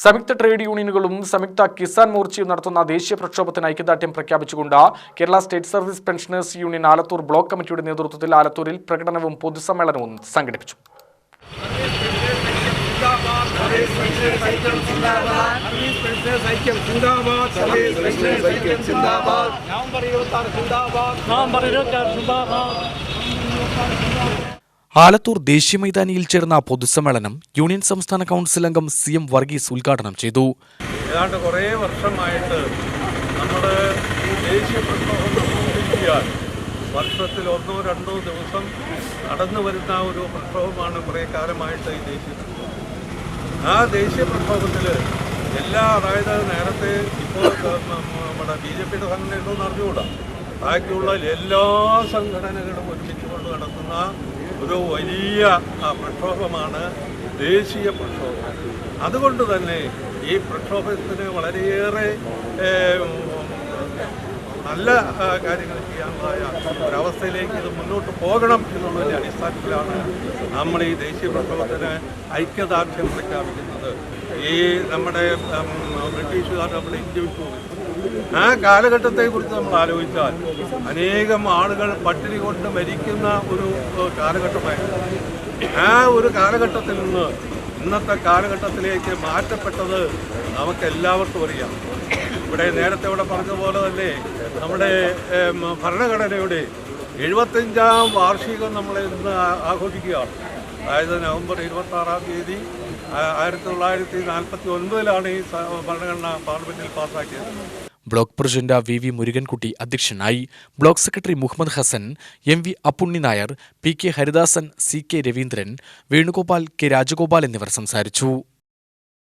സംയുക്ത ട്രേഡ് യൂണിയനുകളും സംയുക്ത കിസാൻ മോർച്ചയും നടത്തുന്ന ദേശീയ പ്രക്ഷോഭത്തിന് ഐക്യദാർഢ്യം പ്രഖ്യാപിച്ചുകൊണ്ട് Kerala state service pensioners union Alathur block കമ്മിറ്റിയുടെ നേതൃത്വത്തിൽ ആലത്തൂരിൽ പ്രകടനവും പൊതുസമ്മേളനവും സംഘടിപ്പിച്ചു. നവംബർ ഇരുപത്തി ആറ് ആലത്തൂർ ദേശീയ മൈതാനിയിൽ ചേർന്ന പൊതുസമ്മേളനം യൂണിയൻ സംസ്ഥാന കൗൺസിൽ അംഗം സി എം വർഗീസ് ഉദ്ഘാടനം ചെയ്തു. ഏതാണ്ട് കുറേ വർഷമായിട്ട് നമ്മൾ ദേശീയ പ്രക്ഷോഭം വർഷത്തിൽ ഒന്നോ രണ്ടോ ദിവസം നടന്നു വരുന്ന ഒരു പ്രക്ഷോഭമാണ് കുറേ കാലമായിട്ട് ഈ ദേശീയ ആ ദേശീയ പ്രക്ഷോഭത്തിൽ എല്ലാ അതായത് നേരത്തെ ഇപ്പോൾ നമ്മുടെ ബി ജെ പിയുടെ സംഘടന ഉണ്ടോയെന്ന് അറിഞ്ഞുകൂടാ. ബാക്കിയുള്ള എല്ലാ സംഘടനകളും ഒരുമിച്ച് കൊണ്ട് നടത്തുന്ന ഒരു വലിയ പ്രക്ഷോഭമാണ് ദേശീയ പ്രക്ഷോഭം. അതുകൊണ്ട് തന്നെ ഈ പ്രക്ഷോഭത്തിന് വളരെയേറെ നല്ല കാര്യങ്ങൾ ചെയ്യാനുള്ളതായ ഒരവസ്ഥയിലേക്ക് ഇത് മുന്നോട്ട് പോകണം എന്നുള്ളതിന്റെ അടിസ്ഥാനത്തിലാണ് നമ്മൾ ഈ ദേശീയ പ്രക്ഷോഭത്തിന് ഐക്യദാർഢ്യം പ്രഖ്യാപിക്കുന്നത്. ഈ നമ്മുടെ ബ്രിട്ടീഷുകാർ നമ്മുടെ ഇന്ത്യ വിട്ടു ആ കാലഘട്ടത്തെക്കുറിച്ച് നമ്മൾ ആലോചിച്ചാൽ അനേകം ആളുകൾ പട്ടിണി കൊണ്ട് മരിക്കുന്ന ഒരു കാലഘട്ടമായിരുന്നു. ആ ഒരു കാലഘട്ടത്തിൽ നിന്ന് ഇന്നത്തെ കാലഘട്ടത്തിലേക്ക് മാറ്റപ്പെട്ടത് നമുക്ക് എല്ലാവർക്കും അറിയാം. ഇവിടെ നേരത്തെ ഇവിടെ പറഞ്ഞതുപോലെ തന്നെ നമ്മുടെ ഭരണഘടനയുടെ എഴുപത്തഞ്ചാം വാർഷികം നമ്മൾ ഇന്ന് ആഘോഷിക്കുകയാണ്. അതായത് നവംബർ ഇരുപത്തി ആറാം തീയതി ആയിരത്തി തൊള്ളായിരത്തി നാൽപ്പത്തി ഒൻപതിലാണ് ഈ ഭരണഘടന പാർലമെന്റിൽ പാസ്സാക്കിയത് block president V V Murukankutty അധ്യക്ഷനായി block secretary Muhammad Hasan M V Appunni Nair P K Haridasan C K Raveendran Venugopal K Rajagopal എന്നിവർ സംസാരിച്ചു.